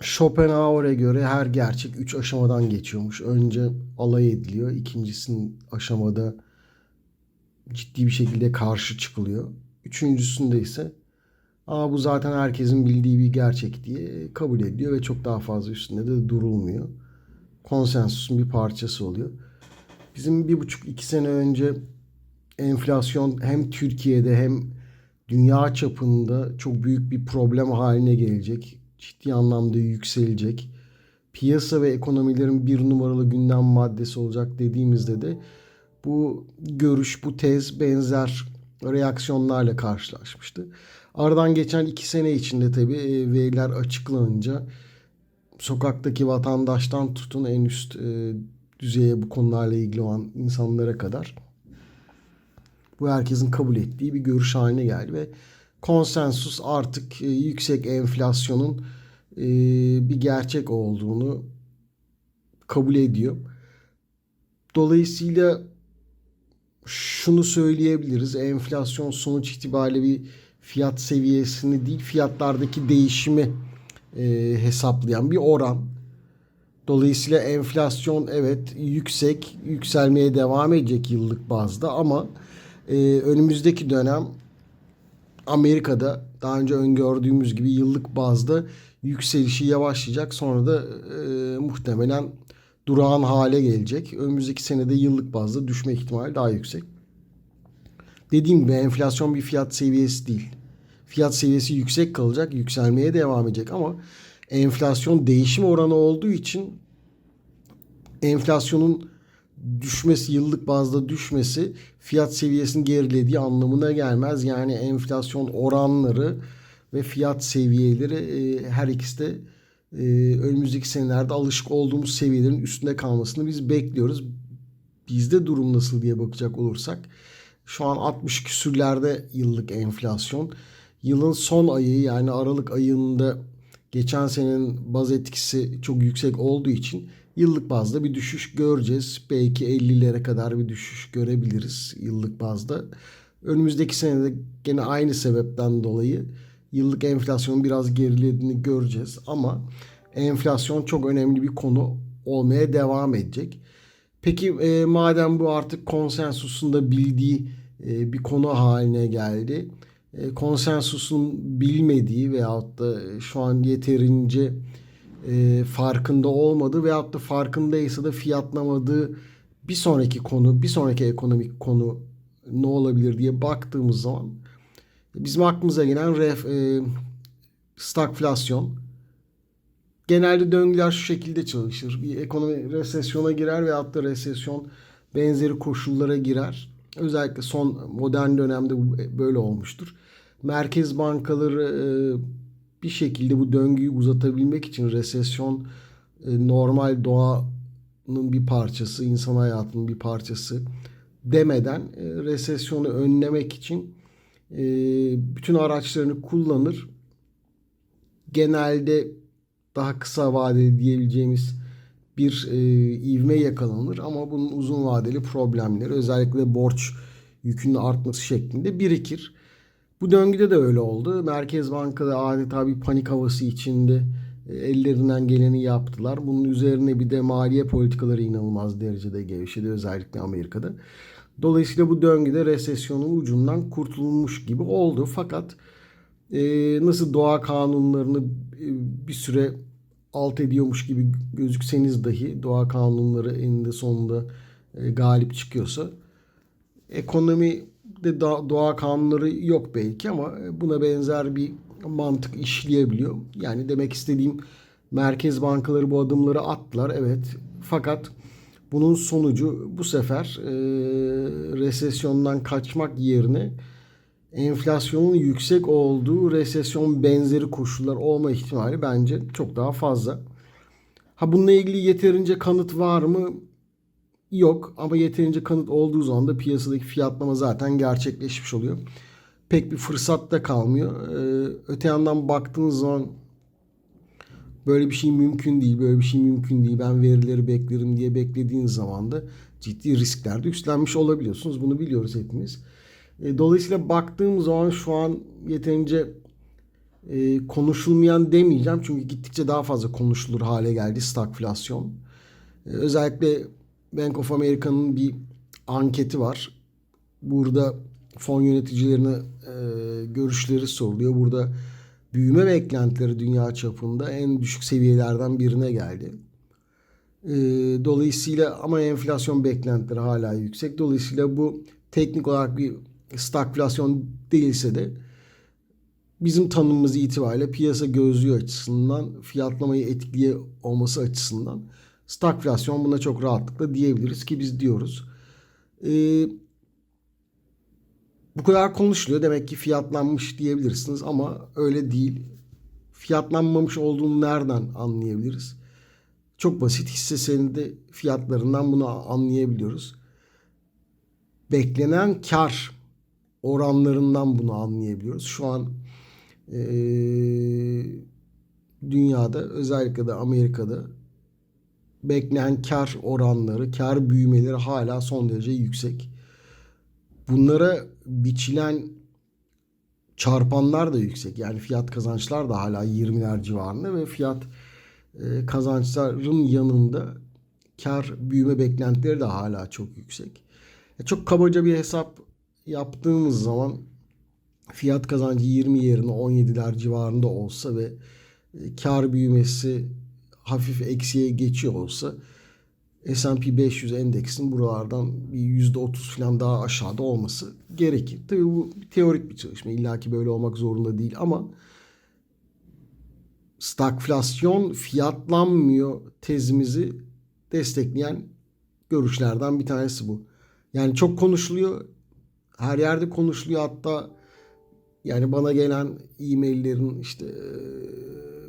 Schopenhauer'e göre her gerçek üç aşamadan geçiyormuş. Önce alay ediliyor. İkincisinin aşamada ciddi bir şekilde karşı çıkılıyor. Üçüncüsünde ise Aa, bu zaten herkesin bildiği bir gerçek diye kabul ediliyor ve çok daha fazla üstünde de durulmuyor. Konsensusun bir parçası oluyor. Bizim bir buçuk iki sene önce enflasyon hem Türkiye'de hem dünya çapında çok büyük bir problem haline gelecek. Ciddi anlamda yükselecek. Piyasa ve ekonomilerin bir numaralı gündem maddesi olacak dediğimizde de bu görüş, bu tez benzer reaksiyonlarla karşılaşmıştı. Aradan geçen iki sene içinde tabii e, veriler açıklanınca sokaktaki vatandaştan tutun en üst e, düzeye bu konularla ilgili olan insanlara kadar bu herkesin kabul ettiği bir görüş haline geldi ve konsensus artık e, yüksek enflasyonun e, bir gerçek olduğunu kabul ediyor. Dolayısıyla şunu söyleyebiliriz. Enflasyon sonuç itibariyle bir fiyat seviyesini değil fiyatlardaki değişimi e, hesaplayan bir oran. Dolayısıyla enflasyon evet yüksek, yükselmeye devam edecek yıllık bazda ama e, önümüzdeki dönem Amerika'da daha önce öngördüğümüz gibi yıllık bazda yükselişi yavaşlayacak. Sonra da e, muhtemelen durağan hale gelecek. Önümüzdeki senede yıllık bazda düşme ihtimali daha yüksek. Dediğim gibi enflasyon bir fiyat seviyesi değil. Fiyat seviyesi yüksek kalacak, yükselmeye devam edecek ama enflasyon değişim oranı olduğu için enflasyonun düşmesi, yıllık bazda düşmesi fiyat seviyesini gerilediği anlamına gelmez. Yani enflasyon oranları ve fiyat seviyeleri e, her ikisi de e, önümüzdeki senelerde alışık olduğumuz seviyelerin üstünde kalmasını biz bekliyoruz. Bizde durum nasıl diye bakacak olursak şu an 60 küsürlerde yıllık enflasyon. Yılın son ayı yani Aralık ayında geçen senenin baz etkisi çok yüksek olduğu için yıllık bazda bir düşüş göreceğiz. Belki 50'lere kadar bir düşüş görebiliriz yıllık bazda. Önümüzdeki senede gene aynı sebepten dolayı yıllık enflasyonun biraz gerilediğini göreceğiz ama enflasyon çok önemli bir konu olmaya devam edecek. Peki e, madem bu artık konsensusun da bildiği e, bir konu haline geldi. E, konsensusun bilmediği veyahut da şu an yeterince e, farkında olmadığı veyahut da farkındaysa da fiyatlamadığı bir sonraki konu, bir sonraki ekonomik konu ne olabilir diye baktığımız zaman bizim aklımıza gelen ref, e, stagflasyon. Genelde döngüler şu şekilde çalışır. Bir ekonomi resesyona girer veyahut da resesyon benzeri koşullara girer. Özellikle son modern dönemde bu böyle olmuştur. Merkez bankaları e, bir şekilde bu döngüyü uzatabilmek için resesyon e, normal doğanın bir parçası, insan hayatının bir parçası demeden e, resesyonu önlemek için e, bütün araçlarını kullanır. Genelde daha kısa vadeli diyebileceğimiz bir e, ivme yakalanır ama bunun uzun vadeli problemleri özellikle borç yükünün artması şeklinde birikir. Bu döngüde de öyle oldu. Merkez Banka'da adeta bir panik havası içinde e, ellerinden geleni yaptılar. Bunun üzerine bir de maliye politikaları inanılmaz derecede gevşedi özellikle Amerika'da. Dolayısıyla bu döngüde resesyonun ucundan kurtulmuş gibi oldu. Fakat e, nasıl doğa kanunlarını e, bir süre alt ediyormuş gibi gözükseniz dahi doğa kanunları eninde sonunda e, galip çıkıyorsa ekonomi de doğa kanunları yok belki ama buna benzer bir mantık işleyebiliyor. Yani demek istediğim merkez bankaları bu adımları attılar evet fakat bunun sonucu bu sefer e, resesyondan kaçmak yerine enflasyonun yüksek olduğu resesyon benzeri koşullar olma ihtimali bence çok daha fazla. Ha bununla ilgili yeterince kanıt var mı? Yok ama yeterince kanıt olduğu zaman da piyasadaki fiyatlama zaten gerçekleşmiş oluyor. Pek bir fırsat da kalmıyor. Ee, öte yandan baktığınız zaman böyle bir şey mümkün değil, böyle bir şey mümkün değil. Ben verileri beklerim diye beklediğiniz zaman da ciddi risklerde üstlenmiş olabiliyorsunuz. Bunu biliyoruz hepimiz. E, dolayısıyla baktığım zaman şu an yeterince e, konuşulmayan demeyeceğim çünkü gittikçe daha fazla konuşulur hale geldi stagflasyon. E, özellikle Bank of America'nın bir anketi var. Burada fon yöneticilerine e, görüşleri soruluyor. Burada büyüme beklentileri dünya çapında en düşük seviyelerden birine geldi. E, dolayısıyla ama enflasyon beklentileri hala yüksek. Dolayısıyla bu teknik olarak bir stagflasyon değilse de bizim tanımımız itibariyle piyasa gözlüğü açısından fiyatlamayı etkiliye olması açısından stagflasyon buna çok rahatlıkla diyebiliriz ki biz diyoruz. Ee, bu kadar konuşuluyor demek ki fiyatlanmış diyebilirsiniz ama öyle değil. Fiyatlanmamış olduğunu nereden anlayabiliriz? Çok basit hisse senedi fiyatlarından bunu anlayabiliyoruz. Beklenen kar oranlarından bunu anlayabiliyoruz. Şu an e, dünyada özellikle de Amerika'da beklenen kar oranları, kar büyümeleri hala son derece yüksek. Bunlara biçilen çarpanlar da yüksek. Yani fiyat kazançlar da hala 20'ler civarında ve fiyat e, kazançların yanında kar büyüme beklentileri de hala çok yüksek. E, çok kabaca bir hesap yaptığımız zaman fiyat kazancı 20 yerine 17'ler civarında olsa ve e, kar büyümesi hafif eksiye geçiyor olsa S&P 500 endeksin buralardan bir %30 falan daha aşağıda olması gerekir. Tabii bu teorik bir çalışma. İlla ki böyle olmak zorunda değil ama stagflasyon fiyatlanmıyor tezimizi destekleyen görüşlerden bir tanesi bu. Yani çok konuşuluyor. Her yerde konuşuluyor hatta yani bana gelen e-maillerin işte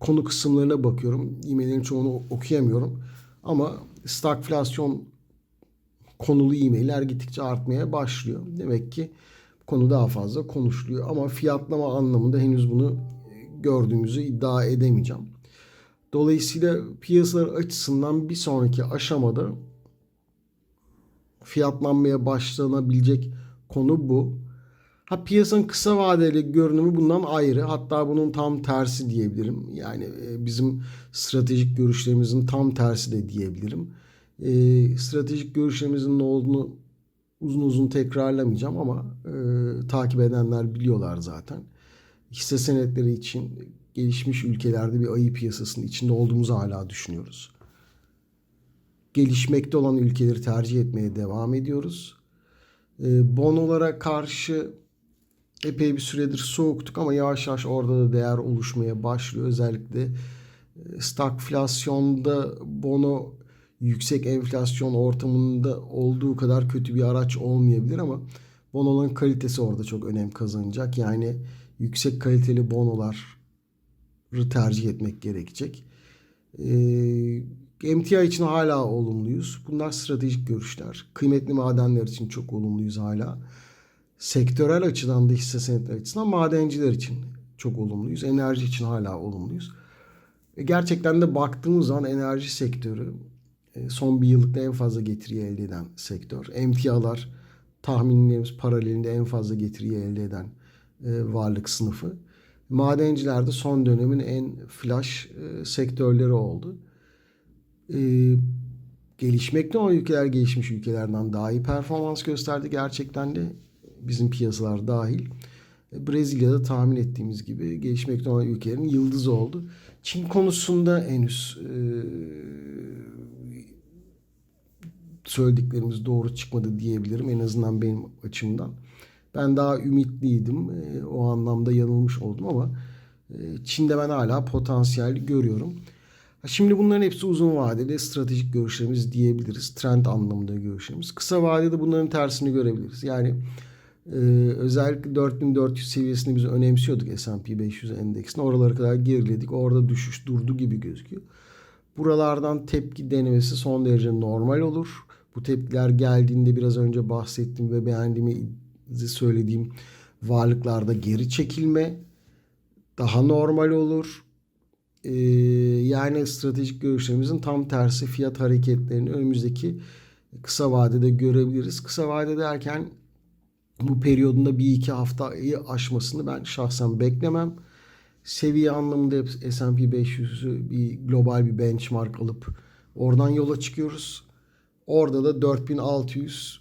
konu kısımlarına bakıyorum. E-maillerin çoğunu okuyamıyorum. Ama stagflasyon konulu e-mailler gittikçe artmaya başlıyor. Demek ki konu daha fazla konuşuluyor. Ama fiyatlama anlamında henüz bunu gördüğümüzü iddia edemeyeceğim. Dolayısıyla piyasalar açısından bir sonraki aşamada fiyatlanmaya başlanabilecek konu bu. Ha piyasanın kısa vadeli görünümü bundan ayrı. Hatta bunun tam tersi diyebilirim. Yani bizim stratejik görüşlerimizin tam tersi de diyebilirim. E, stratejik görüşlerimizin ne olduğunu uzun uzun tekrarlamayacağım ama e, takip edenler biliyorlar zaten. Hisse senetleri için gelişmiş ülkelerde bir ayı piyasasının içinde olduğumuzu hala düşünüyoruz. Gelişmekte olan ülkeleri tercih etmeye devam ediyoruz. E, bonolara karşı epey bir süredir soğuktuk ama yavaş yavaş orada da değer oluşmaya başlıyor. Özellikle e, stagflasyonda bono yüksek enflasyon ortamında olduğu kadar kötü bir araç olmayabilir ama bonoların kalitesi orada çok önem kazanacak. Yani yüksek kaliteli bonoları tercih etmek gerekecek. E, MTI için hala olumluyuz. Bunlar stratejik görüşler. Kıymetli madenler için çok olumluyuz hala sektörel açıdan da hisse senetleri açısından madenciler için çok olumluyuz. Enerji için hala olumluyuz. E gerçekten de baktığımız zaman enerji sektörü e, son bir yıllıkta en fazla getiri elde eden sektör. Emtialar tahminlerimiz paralelinde en fazla getiri elde eden e, varlık sınıfı. Madenciler de son dönemin en flash e, sektörleri oldu. Gelişmekte olan ülkeler gelişmiş ülkelerden daha iyi performans gösterdi. Gerçekten de bizim piyasalar dahil. E, Brezilya'da tahmin ettiğimiz gibi gelişmekte olan ülkelerin yıldızı oldu. Çin konusunda henüz e, söylediklerimiz doğru çıkmadı diyebilirim. En azından benim açımdan. Ben daha ümitliydim. E, o anlamda yanılmış oldum ama e, Çin'de ben hala potansiyel görüyorum. Şimdi bunların hepsi uzun vadeli stratejik görüşlerimiz diyebiliriz. Trend anlamında görüşlerimiz. Kısa vadede bunların tersini görebiliriz. Yani ee, özellikle 4400 seviyesini biz önemsiyorduk S&P 500 endeksine. Oralara kadar geriledik. Orada düşüş durdu gibi gözüküyor. Buralardan tepki denemesi son derece normal olur. Bu tepkiler geldiğinde biraz önce bahsettiğim ve beğendiğimi söylediğim varlıklarda geri çekilme daha normal olur. Ee, yani stratejik görüşlerimizin tam tersi fiyat hareketlerini önümüzdeki kısa vadede görebiliriz. Kısa vade derken bu periyodunda bir iki haftayı aşmasını ben şahsen beklemem. seviye anlamında S&P 500'ü bir global bir benchmark alıp oradan yola çıkıyoruz. Orada da 4600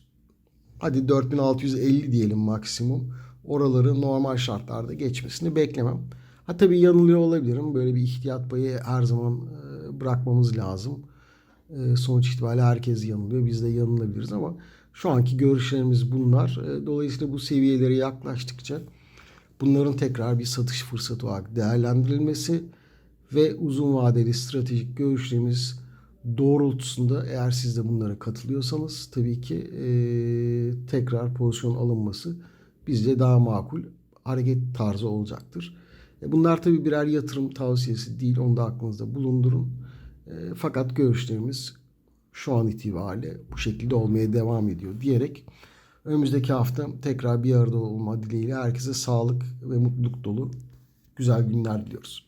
hadi 4650 diyelim maksimum. Oraları normal şartlarda geçmesini beklemem. Ha tabii yanılıyor olabilirim. Böyle bir ihtiyat payı her zaman e, bırakmamız lazım. E, sonuç itibariyle herkes yanılıyor. Biz de yanılabiliriz ama şu anki görüşlerimiz bunlar. E, dolayısıyla bu seviyelere yaklaştıkça bunların tekrar bir satış fırsatı olarak değerlendirilmesi ve uzun vadeli stratejik görüşlerimiz doğrultusunda eğer siz de bunlara katılıyorsanız tabii ki e, tekrar pozisyon alınması bizce daha makul hareket tarzı olacaktır. E, bunlar tabii birer yatırım tavsiyesi değil. Onu da aklınızda bulundurun. E, fakat görüşlerimiz şu an itibariyle bu şekilde olmaya devam ediyor diyerek önümüzdeki hafta tekrar bir arada olma dileğiyle herkese sağlık ve mutluluk dolu güzel günler diliyoruz.